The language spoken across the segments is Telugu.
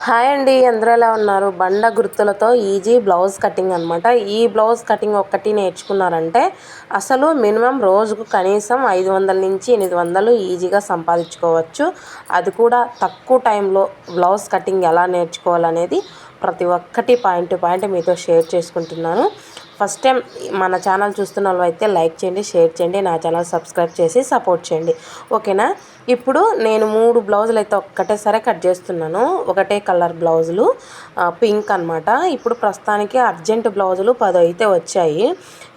హాయ్ అండి అందరూ ఎలా ఉన్నారు? బండ గుర్తులతో ఈజీ బ్లౌజ్ కటింగ్ అనమాట ఈ బ్లౌజ్ కటింగ్ ఒక్కటి నేర్చుకున్నారంటే అసలు మినిమం రోజుకు కనీసం ఐదు వందల నుంచి ఎనిమిది వందలు ఈజీగా సంపాదించుకోవచ్చు. అది కూడా తక్కువ టైంలో బ్లౌజ్ కటింగ్ ఎలా నేర్చుకోవాలనేది ప్రతి ఒక్కటి పాయింట్ పాయింట్ మీతో షేర్ చేసుకుంటున్నాను. ఫస్ట్ టైం మన ఛానల్ చూస్తున్న వాళ్ళు అయితే లైక్ చేయండి షేర్ చేయండి నా ఛానల్ సబ్స్క్రైబ్ చేసి సపోర్ట్ చేయండి. ఓకేనా? ఇప్పుడు నేను మూడు బ్లౌజులు అయితే ఒక్కటేసారి కట్ చేస్తున్నాను. ఒకటే కలర్ బ్లౌజులు పింక్ అనమాట ఇప్పుడు ప్రస్తుతానికి అర్జెంట్ బ్లౌజులు పది అయితే వచ్చాయి.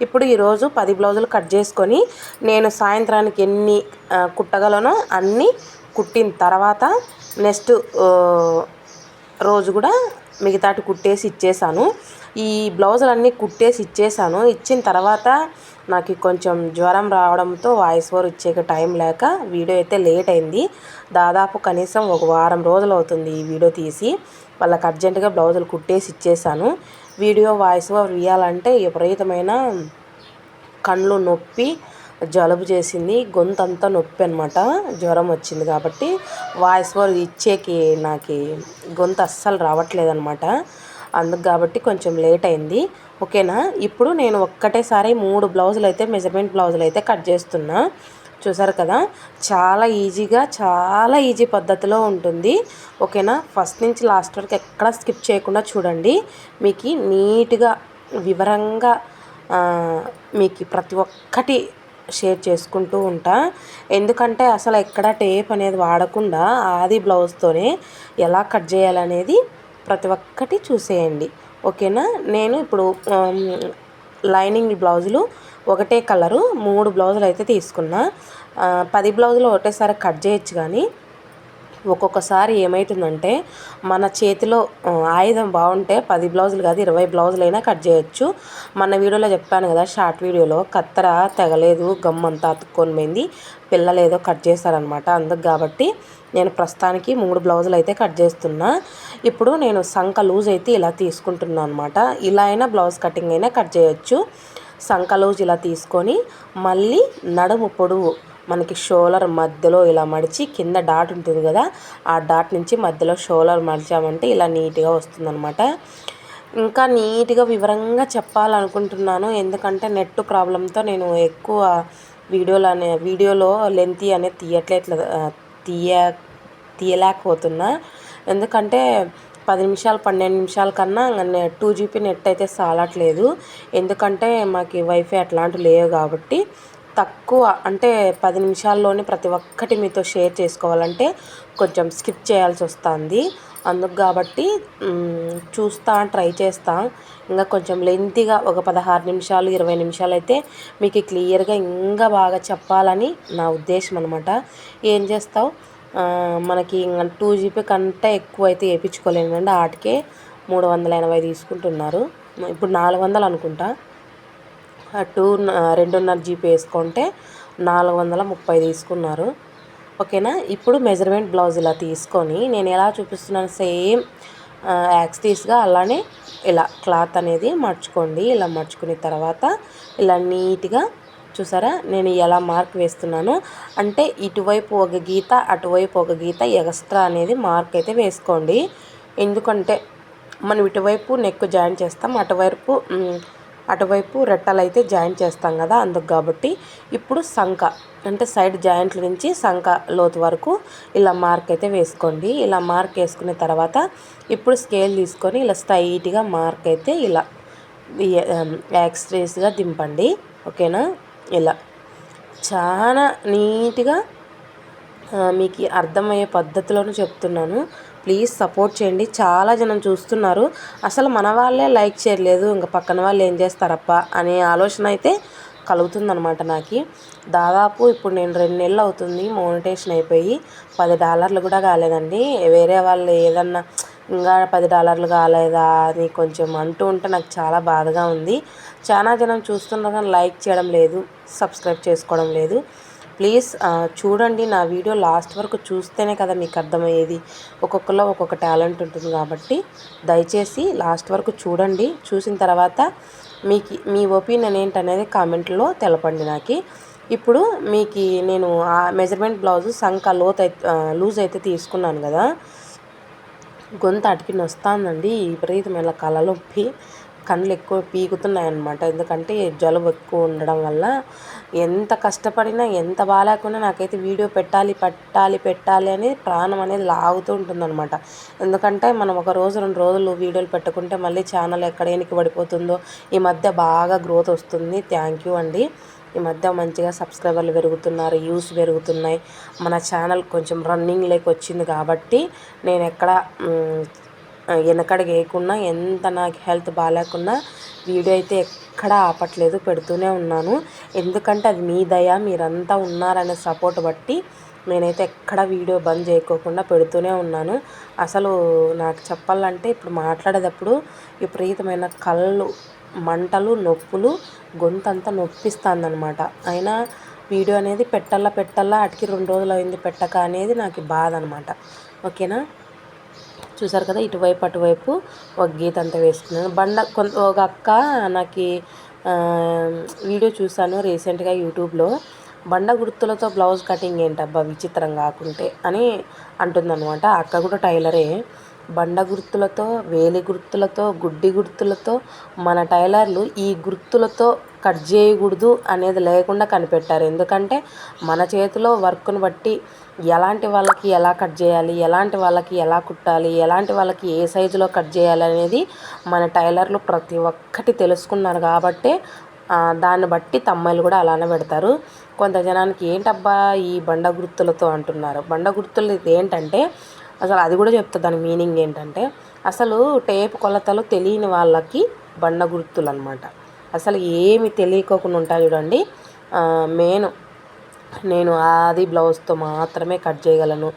ఇప్పుడు ఈరోజు పది బ్లౌజులు కట్ చేసుకొని నేను సాయంత్రానికి ఎన్ని కుట్టగలనో అన్నీ కుట్టిన తర్వాత నెక్స్ట్ రోజు కూడా మిగతాటి కుట్టేసి ఇచ్చేసాను. ఈ బ్లౌజులన్నీ కుట్టేసి ఇచ్చేసాను. ఇచ్చిన తర్వాత నాకు కొంచెం జ్వరం రావడంతో వాయిస్ ఓవర్ ఇచ్చే టైం లేక వీడియో అయితే లేట్ అయింది. దాదాపు కనీసం ఒక వారం రోజులు అవుతుంది ఈ వీడియో తీసి. వాళ్ళకి అర్జెంటుగా బ్లౌజులు కుట్టేసి ఇచ్చేసాను. వీడియో వాయిస్ ఓవర్ ఇవ్వాలంటే విపరీతమైన కళ్ళు నొప్పి జలుబు చేసింది గొంతు అంతా నొప్పి అనమాట జ్వరం వచ్చింది కాబట్టి వాయిస్ ఓవర్ ఇచ్చేకి నాకు గొంతు అస్సలు రావట్లేదనమాట అందుకు కాబట్టి కొంచెం లేట్ అయింది. ఓకేనా? ఇప్పుడు నేను ఒక్కటేసారి మూడు బ్లౌజులు అయితే మెజర్మెంట్ బ్లౌజులు అయితే కట్ చేస్తున్నా. చూసారు కదా? చాలా ఈజీగా చాలా ఈజీ పద్ధతిలో ఉంటుంది. ఓకేనా? ఫస్ట్ నుంచి లాస్ట్ వరకు ఎక్కడ స్కిప్ చేయకుండా చూడండి. మీకు నీట్గా వివరంగా మీకు ప్రతి ఒక్కటి షేర్ చేసుకుంటూ ఉంటా. ఎందుకంటే అసలు ఎక్కడ టేప్ అనేది వాడకుండా ఆది బ్లౌజ్తోనే ఎలా కట్ చేయాలనేది ప్రతి ఒక్కటి చూసేయండి. ఓకేనా? నేను ఇప్పుడు లైనింగ్ బ్లౌజులు ఒకటే కలరు మూడు బ్లౌజులు అయితే తీసుకున్నా. పది బ్లౌజులు ఒకటేసారి కట్ చేయొచ్చు కానీ ఒక్కొక్కసారి ఏమవుతుందంటే మన చేతిలో ఆయుధం బాగుంటే పది బ్లౌజులు కాదు ఇరవై బ్లౌజులు అయినా కట్ చేయొచ్చు. మన వీడియోలో చెప్పాను కదా షార్ట్ వీడియోలో కత్తెర తెగలేదు గమ్మంతా అతుక్కొని పోయింది పిల్లలు ఏదో కట్ చేస్తారనమాట అందుకు కాబట్టి నేను ప్రస్తుతానికి మూడు బ్లౌజులు అయితే కట్ చేస్తున్నా. ఇప్పుడు నేను సంఖ లూజ్ అయితే ఇలా తీసుకుంటున్నాను అనమాట ఇలా అయినా బ్లౌజ్ కటింగ్ అయినా కట్ చేయొచ్చు. సంఖ లూజ్ ఇలా తీసుకొని మళ్ళీ నడుము పొడవు మనకి షోలర్ మధ్యలో ఇలా మడిచి కింద డాట్ ఉంటుంది కదా ఆ డాట్ నుంచి మధ్యలో షోలర్ మడిచామంటే ఇలా నీట్గా వస్తుందన్నమాట. ఇంకా నీట్గా వివరంగా చెప్పాలనుకుంటున్నాను. ఎందుకంటే నెట్ ప్రాబ్లంతో నేను ఎక్కువ వీడియోలు అనే వీడియోలో లెంతీ అనేది తీయట్లేదు తీయ తీయలేకపోతున్నా. ఎందుకంటే పది నిమిషాలు పన్నెండు నిమిషాల కన్నా టూ జీబీ నెట్ అయితే సాలట్లేదు. ఎందుకంటే మాకు వైఫై అట్లాంటివి లేవు కాబట్టి తక్కువ అంటే పది నిమిషాల్లోనే ప్రతి ఒక్కటి మీతో షేర్ చేసుకోవాలంటే కొంచెం స్కిప్ చేయాల్సి వస్తుంది. అందుకు కాబట్టి చూస్తా ట్రై చేస్తా. ఇంకా కొంచెం లెంతీగా ఒక పదహారు నిమిషాలు ఇరవై నిమిషాలు అయితే మీకు క్లియర్గా ఇంకా బాగా చెప్పాలని నా ఉద్దేశం అనమాట ఏం చేస్తావు? మనకి ఇంకా టూ జీబీ కంటే ఎక్కువ అయితే వేయించుకోలేనండి ఆటకే మూడు వందల ఎనభై తీసుకుంటున్నారు. ఇప్పుడు నాలుగు వందలు అనుకుంటా. టూ రెండున్నర జీబీ వేసుకుంటే నాలుగు వందల ముప్పై తీసుకున్నారు. ఓకేనా? ఇప్పుడు మెజర్మెంట్ బ్లౌజ్ ఇలా తీసుకొని నేను ఎలా చూపిస్తున్నాను సేమ్ యాక్సిటీస్గా అలానే ఇలా క్లాత్ అనేది మర్చుకోండి. ఇలా మర్చుకున్న తర్వాత ఇలా నీట్గా చూసారా? నేను ఎలా మార్క్ వేస్తున్నాను? అంటే ఇటువైపు ఒక గీత అటువైపు ఒక గీత ఎక్స్ట్రా అనేది మార్క్ అయితే వేసుకోండి. ఎందుకంటే మనం ఇటువైపు నెక్ జాయిన్ చేస్తాం అటువైపు అటువైపు రెట్టలు అయితే జాయిన్ చేస్తాం కదా అందుకు కాబట్టి ఇప్పుడు సంఖ అంటే సైడ్ జాయింట్ల నుంచి సంఖ లోతు వరకు ఇలా మార్క్ అయితే వేసుకోండి. ఇలా మార్క్ వేసుకున్న తర్వాత ఇప్పుడు స్కేల్ తీసుకొని ఇలా స్ట్రైట్గా మార్క్ అయితే ఇలా యాక్స్ట్రేస్గా దింపండి. ఓకేనా? ఇలా చాలా నీట్గా మీకు అర్థమయ్యే పద్ధతిలోనూ చెప్తున్నాను. ప్లీజ్ సపోర్ట్ చేయండి. చాలా జనం చూస్తున్నారు. అసలు మన వాళ్ళే లైక్ చేయలేదు ఇంకా పక్కన వాళ్ళు ఏం చేస్తారప్ప అనే ఆలోచన అయితే కలుగుతుందనమాట నాకు. దాదాపు ఇప్పుడు నేను రెండు నెలలు అవుతుంది మోనిటేషన్ అయిపోయి. పది డాలర్లు కూడా కాలేదండి. వేరే వాళ్ళు ఏదన్నా ఇంకా పది డాలర్లు కాలేదా అని కొంచెం అంటూ ఉంటే నాకు చాలా బాధగా ఉంది. చాలా జనం చూస్తున్నారు కానీ లైక్ చేయడం లేదు. సబ్స్క్రైబ్ చేసుకోవడం లేదు. ప్లీజ్ చూడండి నా వీడియో లాస్ట్ వరకు చూస్తేనే కదా మీకు అర్థమయ్యేది. ఒక్కొక్కలో ఒక్కొక్క టాలెంట్ ఉంటుంది కాబట్టి దయచేసి లాస్ట్ వరకు చూడండి. చూసిన తర్వాత మీకు మీ ఒపీనియన్ ఏంటనేది కామెంట్లో తెలపండి నాకు. ఇప్పుడు మీకు నేను ఆ మెజర్మెంట్ బ్లౌజ్ సంక లోత్ అయితే లూజ్ అయితే తీసుకున్నాను కదా. గొంతు అటికి నొస్తుందండి విపరీతమైన కళలొప్పి కళ్ళు ఎక్కువ పీకుతున్నాయి అన్నమాట ఎందుకంటే జలుబు ఎక్కువ ఉండడం వల్ల ఎంత కష్టపడినా ఎంత బాగాలేకున్నా నాకైతే వీడియో పెట్టాలి పెట్టాలి పెట్టాలి అని ప్రాణం అనేది లాగుతూ ఉంటుందన్నమాట. ఎందుకంటే మనం ఒక రోజు రెండు రోజులు వీడియోలు పెట్టుకుంటే మళ్ళీ ఛానల్ ఎక్కడ వెనక్కి పడిపోతుందో ఈ మధ్య బాగా గ్రోత్ వస్తుంది. థ్యాంక్ యూ అండి. ఈ మధ్య మంచిగా సబ్స్క్రైబర్లు పెరుగుతున్నారు వ్యూస్ పెరుగుతున్నాయి. మన ఛానల్ కొంచెం రన్నింగ్ లేక వచ్చింది కాబట్టి నేను ఎక్కడ వెనకడుగేయకుండా ఎంత నాకు హెల్త్ బాగాలేకున్నా వీడియో అయితే ఎక్కడ ఆపట్లేదు పెడుతూనే ఉన్నాను. ఎందుకంటే అది మీ దయ మీరంతా ఉన్నారనే సపోర్ట్ బట్టి నేనైతే ఎక్కడ వీడియో బంద్ చేయకోకుండా పెడుతూనే ఉన్నాను. అసలు నాకు చెప్పాలంటే ఇప్పుడు మాట్లాడేటప్పుడు విపరీతమైన కళ్ళు మంటలు నొప్పులు గొంతంతా నొప్పిస్తుందనమాట. నొప్పిస్తుంది అనమాట అయినా వీడియో అనేది పెట్టల్లా పెట్టల్లా అటుకి రెండు రోజులు అయింది పెట్టక అనేది నాకు బాధ అనమాట ఓకేనా? చూసారు కదా ఇటువైపు అటువైపు ఒక గీత అంతా వేసుకున్నాను. బండ కొంత ఒక అక్క నాకు వీడియో చూశాను రీసెంట్గా యూట్యూబ్లో. బండ గుర్తులతో బ్లౌజ్ కటింగ్ ఏంటబ్బా విచిత్రం కాకుంటే అని అంటుందన్నమాట. అక్క కూడా టైలరే. బండ గుర్తులతో వేలి గుర్తులతో గుడ్డి గుర్తులతో మన టైలర్లు ఈ గుర్తులతో కట్ చేయకూడదు అనేది లేకుండా కనిపెట్టారు. ఎందుకంటే మన చేతిలో వర్క్ను బట్టి ఎలాంటి వాళ్ళకి ఎలా కట్ చేయాలి ఎలాంటి వాళ్ళకి ఎలా కుట్టాలి ఎలాంటి వాళ్ళకి ఏ సైజులో కట్ చేయాలి అనేది మన టైలర్లు ప్రతి ఒక్కటి తెలుసుకున్నారు కాబట్టి దాన్ని బట్టి తమ్మాయిలు కూడా అలానే పెడతారు. కొంత జనానికి ఏంటబ్బా ఈ బండ గుర్తులతో అంటున్నారు. బండ గుర్తులు ఏంటంటే అసలు అది కూడా చెప్తా దాని మీనింగ్ ఏంటంటే అసలు టేప్ కొలతలు తెలియని వాళ్ళకి బండ గుర్తులు అనమాట అసలు ఏమి తెలియకోకుండా ఉంటాయి చూడండి. మెయిన్ నేను ఆది బ్లౌజ్తో మాత్రమే కట్ చేయగలను.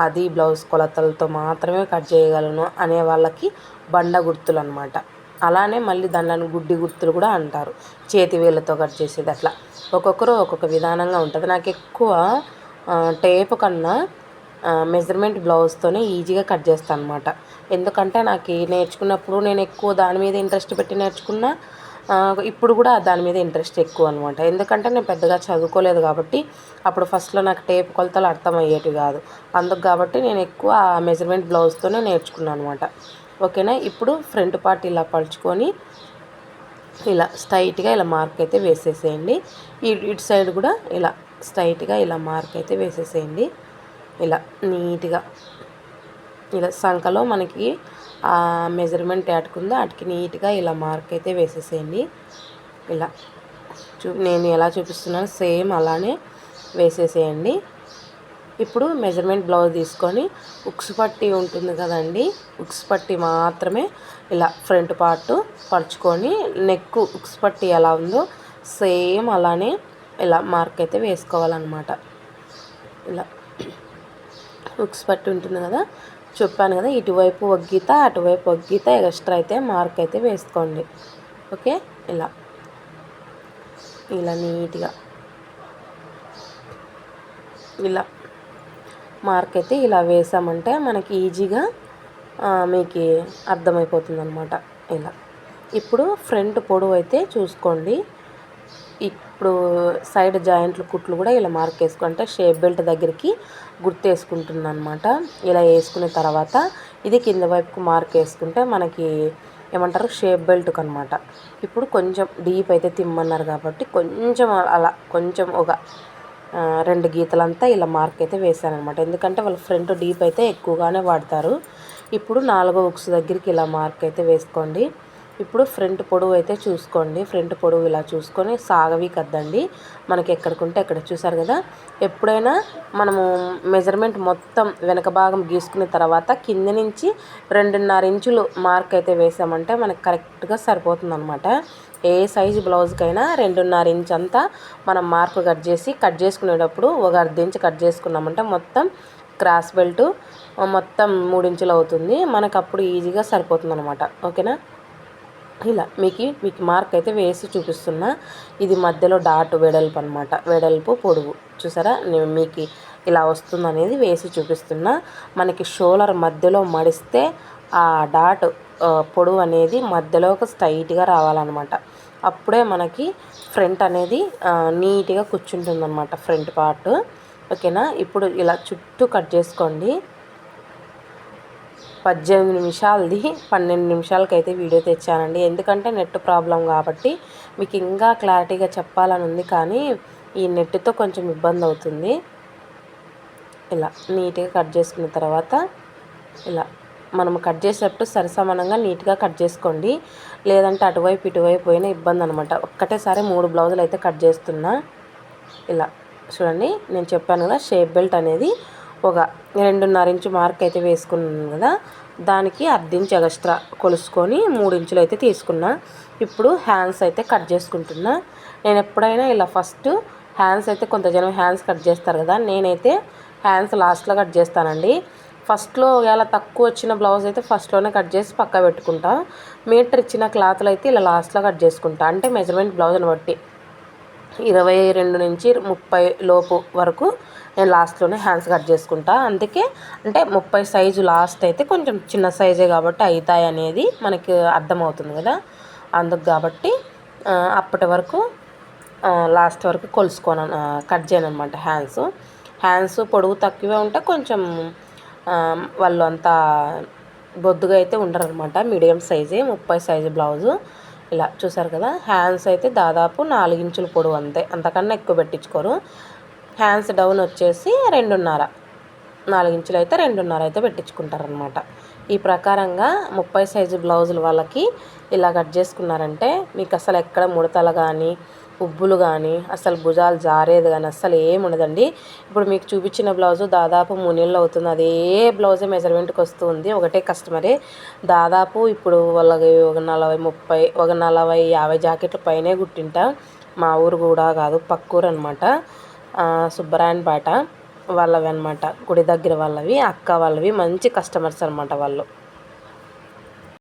ఆది బ్లౌజ్ కొలతలతో మాత్రమే కట్ చేయగలను అనే వాళ్ళకి బండ గుర్తులు అనమాట అలానే మళ్ళీ దానిలో గుడ్డి గుర్తులు కూడా అంటారు. చేతి వేళ్ళతో కట్ చేసేది అట్లా. ఒక్కొక్కరు ఒక్కొక్క విధానంగా ఉంటుంది. నాకు ఎక్కువ టేప్ కన్నా మెజర్మెంట్ బ్లౌజ్తోనే ఈజీగా కట్ చేస్తాను అనమాట ఎందుకంటే నాకు నేర్చుకున్నప్పుడు నేను ఎక్కువ దాని మీద ఇంట్రెస్ట్ పెట్టి నేర్చుకున్నా ఇప్పుడు కూడా దాని మీద ఇంట్రెస్ట్ ఎక్కువ అనమాట ఎందుకంటే నేను పెద్దగా చదువుకోలేదు కాబట్టి అప్పుడు ఫస్ట్లో నాకు టేప్ కొలతలు అర్థమయ్యేటివి కాదు. అందుకు కాబట్టి నేను ఎక్కువ ఆ మెజర్మెంట్ బ్లౌజ్తోనే నేర్చుకున్నాను అనమాట ఓకేనా? ఇప్పుడు ఫ్రంట్ పార్ట్ ఇలా పలుచుకొని ఇలా స్ట్రైట్గా ఇలా మార్క్ అయితే వేసేసేయండి. ఇటు సైడ్ కూడా ఇలా స్ట్రైట్గా ఇలా మార్క్ అయితే వేసేసేయండి. ఇలా నీట్గా ఇలా సంఖలో మనకి మెజర్మెంట్ ఏటకుందో వాటికి నీట్గా ఇలా మార్క్ అయితే వేసేసేయండి. ఇలా చూ నేను ఎలా చూపిస్తున్నాను సేమ్ అలానే వేసేసేయండి. ఇప్పుడు మెజర్మెంట్ బ్లౌజ్ తీసుకొని ఉక్స్ పట్టి ఉంటుంది కదండి ఉక్స్ పట్టి మాత్రమే ఇలా ఫ్రంట్ పార్ట్ పరుచుకొని నెక్ ఉక్స్ పట్టి ఎలా ఉందో సేమ్ అలానే ఇలా మార్క్ అయితే వేసుకోవాలన్నమాట. ఇలా ఉక్స్ పట్టి ఉంటుంది కదా చెప్పాను కదా ఇటువైపు ఒక గీత అటువైపు ఒక గీత ఎక్స్ట్రా అయితే మార్క్ అయితే వేసుకోండి. ఓకే? ఇలా. ఇలా నీట్గా. ఇలా. మార్క్ అయితే ఇలా వేసామంటే మనకి ఈజీగా మీకు అర్థమైపోతుంది అనమాట ఇలా. ఇప్పుడు ఫ్రంట్ పొడవు అయితే చూసుకోండి. ఇప్పుడు సైడ్ జాయింట్లు కుట్లు కూడా ఇలా మార్క్ వేసుకుంటే షేప్ బెల్ట్ దగ్గరికి గుర్తు వేసుకుంటున్నాను అనమాట ఇలా వేసుకున్న తర్వాత ఇది కింద వైపుకు మార్క్ వేసుకుంటే మనకి ఏమంటారు? షేప్ బెల్ట్కి అనమాట ఇప్పుడు కొంచెం డీప్ అయితే తిమ్మన్నారు కాబట్టి కొంచెం అలా కొంచెం ఒక రెండు గీతలంతా ఇలా మార్క్ అయితే వేసాను అనమాట ఎందుకంటే వాళ్ళ ఫ్రంట్ డీప్ అయితే ఎక్కువగానే వాడతారు. ఇప్పుడు నాలుగో ఉక్స్ దగ్గరికి ఇలా మార్క్ అయితే వేసుకోండి. ఇప్పుడు ఫ్రంట్ పొడవు అయితే చూసుకోండి. ఫ్రంట్ పొడవు ఇలా చూసుకొని సాగవి కద్దండి మనకి ఎక్కడికుంటే ఎక్కడ చూసారు కదా? ఎప్పుడైనా మనము మెజర్మెంట్ మొత్తం వెనక భాగం గీసుకున్న తర్వాత కింద నుంచి రెండున్నర ఇంచులు మార్క్ అయితే వేసామంటే మనకి కరెక్ట్గా సరిపోతుంది అనమాట ఏ సైజు బ్లౌజ్కైనా రెండున్నర ఇంచ్ అంతా మనం మార్క్ కట్ చేసి కట్ చేసుకునేటప్పుడు ఒక అర్ధ ఇంచ్ కట్ చేసుకున్నామంటే మొత్తం క్రాస్ బెల్ట్ మొత్తం మూడించులు అవుతుంది. మనకు అప్పుడు ఈజీగా సరిపోతుంది అనమాట ఓకేనా? ఇలా మీకు మీకు మార్క్ అయితే వేసి చూపిస్తున్నా. ఇది మధ్యలో డాట్ వెడల్పు అనమాట వెడల్పు పొడుగు చూసారా? నేను మీకు ఇలా వస్తుంది అనేది వేసి చూపిస్తున్నా. మనకి షోలర్ మధ్యలో మడిస్తే ఆ డాట్ పొడవు అనేది మధ్యలో ఒక స్ట్రైట్గా రావాలన్నమాట. అప్పుడే మనకి ఫ్రంట్ అనేది నీట్గా కూర్చుంటుంది అనమాట ఫ్రంట్ పార్ట్ ఓకేనా? ఇప్పుడు ఇలా చుట్టూ కట్ చేసుకోండి. పద్దెనిమిది నిమిషాలది పన్నెండు నిమిషాలకి అయితే వీడియో తెచ్చానండి. ఎందుకంటే నెట్ ప్రాబ్లం కాబట్టి మీకు ఇంకా క్లారిటీగా చెప్పాలని ఉంది కానీ ఈ నెట్తో కొంచెం ఇబ్బంది అవుతుంది. ఇలా నీట్గా కట్ చేసుకున్న తర్వాత ఇలా మనం కట్ చేసేటప్పుడు సరిసమానంగా నీట్గా కట్ చేసుకోండి. లేదంటే అటువైపు ఇటువైపు పోయినా ఇబ్బంది అనమాట ఒక్కటేసారి మూడు బ్లౌజులు అయితే కట్ చేస్తున్నా. ఇలా చూడండి నేను చెప్పాను కదా షేప్ బెల్ట్ అనేది ఒక రెండున్నర ఇంచు మార్క్ అయితే వేసుకున్నాను కదా. దానికి అర్ధించి ఎగస్ట్రా కొలుసుకొని మూడు ఇంచులు అయితే తీసుకున్నా. ఇప్పుడు హ్యాండ్స్ అయితే కట్ చేసుకుంటున్నా. నేను ఎప్పుడైనా ఇలా ఫస్ట్ హ్యాండ్స్ అయితే కొంత జనం హ్యాండ్స్ కట్ చేస్తారు కదా. నేనైతే హ్యాండ్స్ లాస్ట్లో కట్ చేస్తానండి. ఫస్ట్లో ఒకవేళ తక్కువ వచ్చిన బ్లౌజ్ అయితే ఫస్ట్లోనే కట్ చేసి పక్క పెట్టుకుంటా. మీటర్ ఇచ్చిన క్లాత్లు అయితే ఇలా లాస్ట్లో కట్ చేసుకుంటా. అంటే మెజర్మెంట్ బ్లౌజ్ని బట్టి. ఇరవై రెండు నుంచి ముప్పై లోపు వరకు నేను లాస్ట్లోనే హ్యాండ్స్ కట్ చేసుకుంటా. అందుకే అంటే ముప్పై సైజు లాస్ట్ అయితే కొంచెం చిన్న సైజే కాబట్టి అవుతాయి అనేది మనకి అర్థమవుతుంది కదా. అందుకు కాబట్టి అప్పటి వరకు లాస్ట్ వరకు కొలుసుకోను కట్ చేయను అనమాట హ్యాండ్స్. హ్యాండ్స్ పొడవు తక్కువే ఉంటే కొంచెం వాళ్ళు అంత బొద్దుగా అయితే ఉండరు అనమాట మీడియం సైజే ముప్పై సైజు బ్లౌజు. ఇలా చూసారు కదా హ్యాండ్స్ అయితే దాదాపు నాలుగు పొడవు అంతే. అంతకన్నా ఎక్కువ పెట్టించుకోరు. హ్యాండ్స్ డౌన్ వచ్చేసి రెండున్నర. నాలుగించులు అయితే రెండున్నర అయితే పెట్టించుకుంటారనమాట ఈ ప్రకారంగా ముప్పై సైజు బ్లౌజులు వాళ్ళకి ఇలా కట్ చేసుకున్నారంటే మీకు అసలు ఎక్కడ ముడతలు కానీ ఉబ్బులు కానీ అసలు భుజాలు జారేది కానీ అసలు ఏమి ఉండదండి. ఇప్పుడు మీకు చూపించిన బ్లౌజు దాదాపు మూడు నెలలు అవుతుంది. అదే బ్లౌజే మెజర్మెంట్కి వస్తుంది. ఒకటే కస్టమరే. దాదాపు ఇప్పుడు వాళ్ళకి ఒక నలభై ముప్పై ఒక నలభై యాభై జాకెట్ల పైనే కుట్టింటా. మా ఊరు కూడా కాదు పక్కూరు అనమాట అనమాట సుబ్బరాయనపేట వాళ్ళవి అనమాట గుడి దగ్గర వాళ్ళవి అక్క వాళ్ళవి మంచి కస్టమర్స్ అనమాట వాళ్ళు.